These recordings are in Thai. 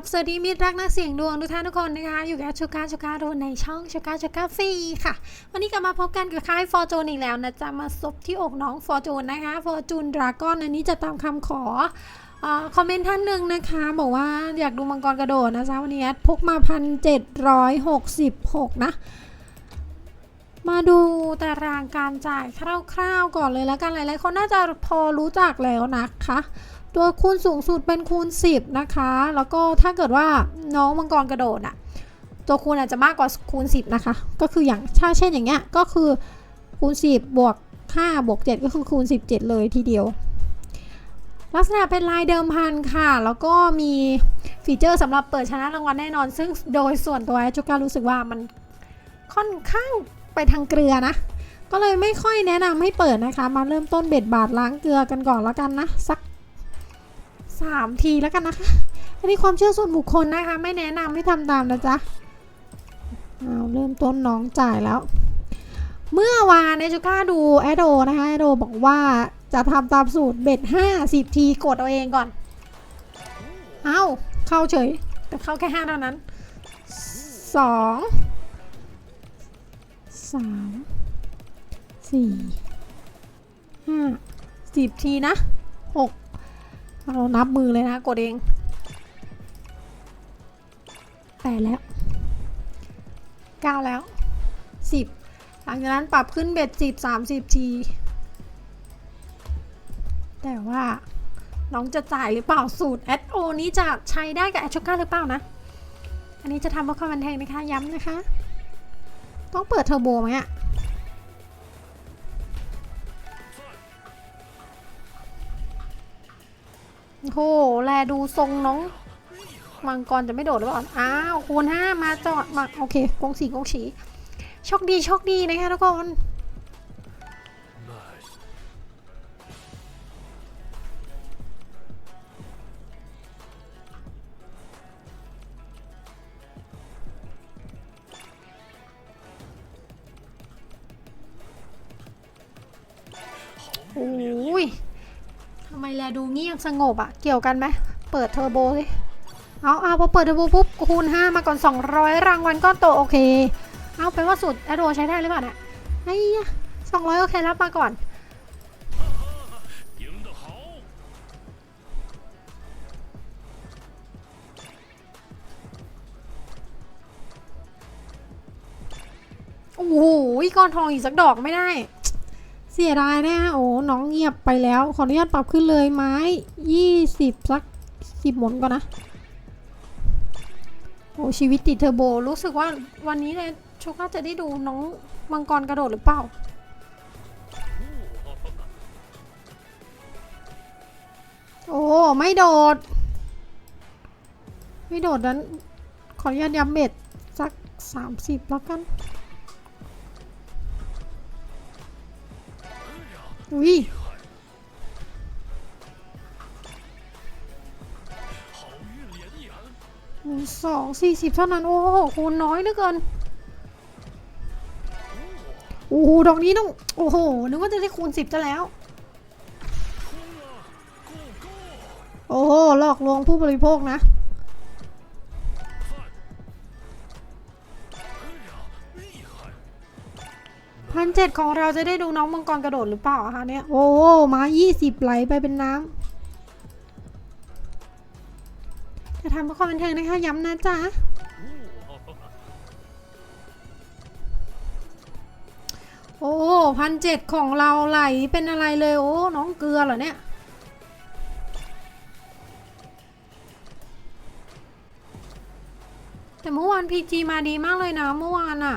บสวัสดีมิตรรักนักเสี่ยงดวงทุกท่านทุกคนนะคะ อยู่กับชูการชูการดูในช่องชูการชูการฟรีค่ะ วันนี้กลับมาพบกันกับค่ายฟอร์จูนอีกแล้วนะจะมาซบที่อกน้องฟอร์จูนนะคะฟอร์จูนดราก้อนอันนี้จะตามคำขออคอมเมนต์ท่านหนึ่งนะคะ บอกว่าอยากดูมังกรกระโดดนะจ๊ะวันนี้พกมาพันเจ็ดร้อยหกสิบหกนะมาดูตารางการจ่ายคร่าวๆก่อนเลยแล้วกันหลายๆคนน่าจะพอรู้จักแล้วนะคะ ตัวคูณสูงสุดเป็นคูณ 10 นะคะ แล้วก็ถ้าเกิดว่าน้องมังกรกระโดดอะตัวคูณอาจจะมากกว่าคูณ 10 นะคะ ก็คืออย่างถ้าเช่นอย่างเงี้ยก็คือคูณ 10 บวก 5 บวก 7 ก็คือคูณ 17 เลยทีเดียว ลักษณะเป็นลายเดิมพันค่ะ แล้วก็มีฟีเจอร์สำหรับเปิดชนะรางวัลแน่นอน ซึ่งโดยส่วนตัวจุการู้สึกว่ามันค่อนข้างไปทางเกลือนะ ก็เลยไม่ค่อยแนะนำให้เปิดนะคะ มาเริ่มต้นเบ็ดบาทล้างเกลือกันก่อนแล้วกันนะ สัก สามทีแล้วกันนะคะ อันนี้ความเชื่อส่วนบุคคลนะคะ ไม่แนะนำให้ทำตามนะจ๊ะเอาเริ่มต้นน้องจ่ายแล้ว เมื่อวานในจูก้าดูแอดโดนะคะแอดโดบอกว่าจะทำตามสูตรเบ็ด50ทีกดเอาเองก่อน เอาเข้าเฉย แต่เข้าแค่5เท่านั้น 2 3 4 5 10 ทีนะ 6 เรานับมือเลยนะกดเองแปดแล้วเก้าแล้วสิบหลังจากนั้นปรับขึ้นเบ็ดสิบสามสิบที แต่ว่าน้องจะจ่ายหรือเปล่าสูตร SO นี้จะใช้ได้กับแอชชก้าหรือเปล่านะ อันนี้จะทำเพื่อความบันเทิงนะคะย้ำนะคะ ต้องเปิดเทอร์โบไหมอะ โอ้โห แลดูทรงน้อง มังกรจะไม่โดดหรือเปล่า อ้าว คูณห้ามาจอดมา โอเคกงสีกงสีโชคดีโชคดีนะคะทุกคนโอ้ย ทำไมแลดูเงียบสงบอะเกี่ยวกันไหมเปิดเทอร์โบเลยเอาเอาพอเปิดเทอร์โบปุ๊บคูณ 5 มาก่อน 200 รางวัลก้อนโตโอเค เอาไปว่าสุดแอดโดใช้ได้หรือเปล่าเนี่ยไอ้ยสองร้อยโอเครับมาก่อนโอ้โหก้อนทองอีกสักดอกไม่ได้ เสียดายนะโอ้น้องเงียบไปแล้ว ขออนุญาตปรับขึ้นเลยไม้20สัก10หมุนก่อนนะ โอ้ชีวิตติดเทอร์โบ รู้สึกว่าวันนี้เลยโชก้าจะได้ดูน้องมังกรกระโดดหรือเปล่าโอ้ไม่โดด ไม่โดดนั้น ขออนุญาตย้ำเบ็ดสัก30แล้วกัน อุ้ยสองสี่สิบเท่านั้น โอ้โหคูณน้อยเหลือเกิน โอ้โห ดอกนี้ต้อง โอ้โห นึกว่าจะได้คูณสิบจะแล้ว โอ้โหลอกลวงผู้บริโภคนะ นเจ็ดของเราจะได้ดูน้องมังกรกระโดดหรือเปล่าคะเนี่ย โอ้มายี่สิบไหลไปเป็นน้ำจะทำเพื่อความบันเทิงนะคะ ย้ำนะจ๊ะโอ้พันเจ็ดของเราไหลเป็นอะไรเลย โอ้ น้องเกลือเหรอเนี่ยแต่เมื่อวานพีจีมาดีมากเลยนะเมื่อวานอะ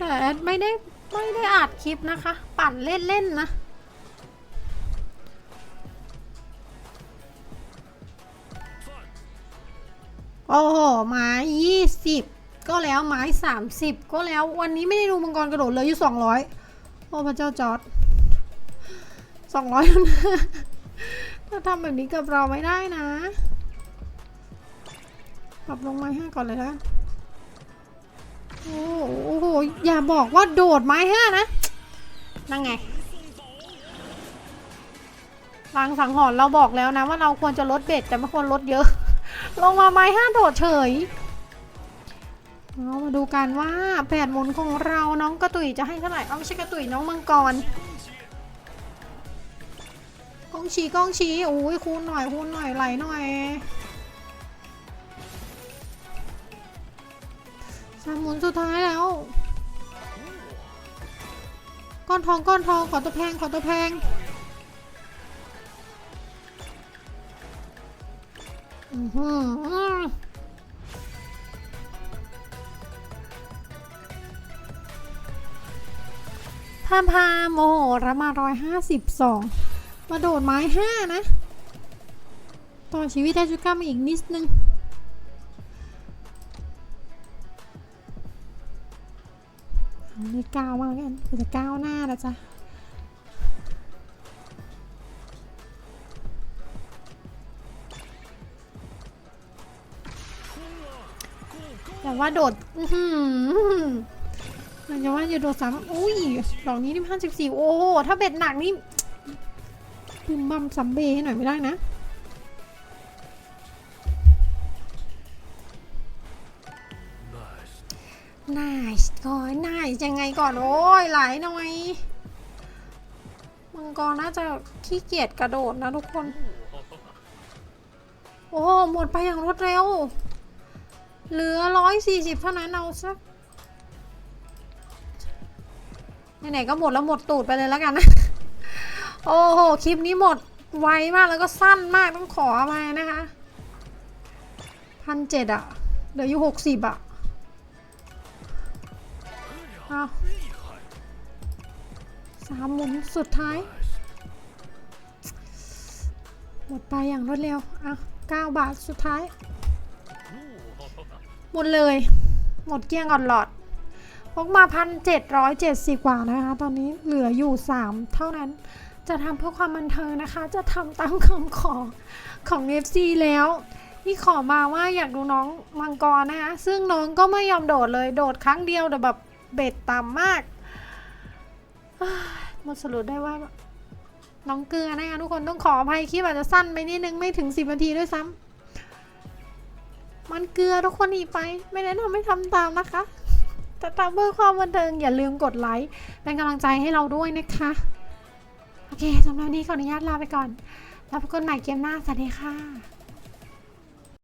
แต่แอดไม่ได้ไม่ได้อัดคลิปนะคะ ปั่นเล่นๆนะโอ้โหไม้ยี่สิบก็แล้วไม้สามสิบก็แล้ววันนี้ไม่ได้ดูมังกรกระโดดเลยอยู่สองร้อยโอ้พระเจ้าจอร์ดสองร้อยนะถ้าทำแบบนี้กับเราไม่ได้นะปรับลงไม้ห้าก่อนเลยนะ โอ้โห อย่าบอกว่าโดดไม้ห้านะ นั่งไงลางสังหรณ์เราบอกแล้วนะว่าเราควรจะลดเบ็ดแต่ไม่ควรลดเยอะ ลงมาไม้ห้าโดดเฉยเรามาดูกันว่าแผนหมุนของเราน้องกระตุยจะให้เท่าไหร่เอาไม่ใช่กระตุยน้องมังกรกองชีกองชีโอ้ยคูณหน่อยคูณหน่อยไหลหน่อย สามหมุนสุดท้ายแล้ว ก้อนทองก้อนทองขอตัวแพงขอตัวแพงอือหือพามพามโมโหรับมาร้อยห้าสิบสองมาโดดไม้ห้านะ ต่อชีวิตได้ชุดก้ามาอีกนิดนึง เอาเลขเก้าวมาแล้วกันจะก้าวหน้านะจ๊ะแต่ว่าโดดหมันจะว่าจะโดดสามอุ้ย ดอกนี้นี่ห้าสิบสี่โอ้โหถ้าเบ็ดหนักนี่บึมบัมซัมเบให้หน่อยไม่ได้นะ นายก่อนนายยังไงก่อนโอ้ยไหลหน่อยมังกรน่าจะขี้เกียจกระโดดนะทุกคน โอ้หมดไปอย่างรวดเร็ว เหลือร้อยสี่สิบเท่านั้นเอาสักไหนๆก็หมดแล้วหมดตูดไปเลยแล้วกันนะ โอ้โห คลิปนี้หมดไวมากแล้วก็สั้นมากต้องขออภัยนะคะพันเจ็ดอะเหลืออยู่หกสิบอะ เอาสามหมุนสุดท้าย หมดไปอย่างรวดเร็วอะเก้าบาทสุดท้าย หมดเลย หมดเกลี้ยงก่อนหลอดพกมาพันเจ็ดร้อยเจ็ดสิบกว่านะคะ ตอนนี้เหลืออยู่สามเท่านั้นจะทำเพื่อความบันเทิงนะคะ จะทำตามคำขอของ FC แล้วที่ขอมาว่าอยากดูน้องมังกรนะคะ ซึ่งน้องก็ไม่ยอมโดดเลย โดดครั้งเดียวแต่แบบ เบ็ดต่ำมากหมดสรุปได้ว่า น้องเกลือนะคะทุกคนต้องขออภัยคลิปอาจจะสั้นไปนิดนึงไม่ถึง 10 นาทีด้วยซ้ำมันเกลือทุกคนหนีไป ไม่แนะนำไม่ทำตามนะคะแต่ตามเพื่อความบันเทิงอย่าลืมกดไลค์เป็นกำลังใจให้เราด้วยนะคะโอเคสำหรับวันนี้ขออนุญาตลาไปก่อน แล้วพบกันใหม่เกมหน้า สวัสดีค่ะ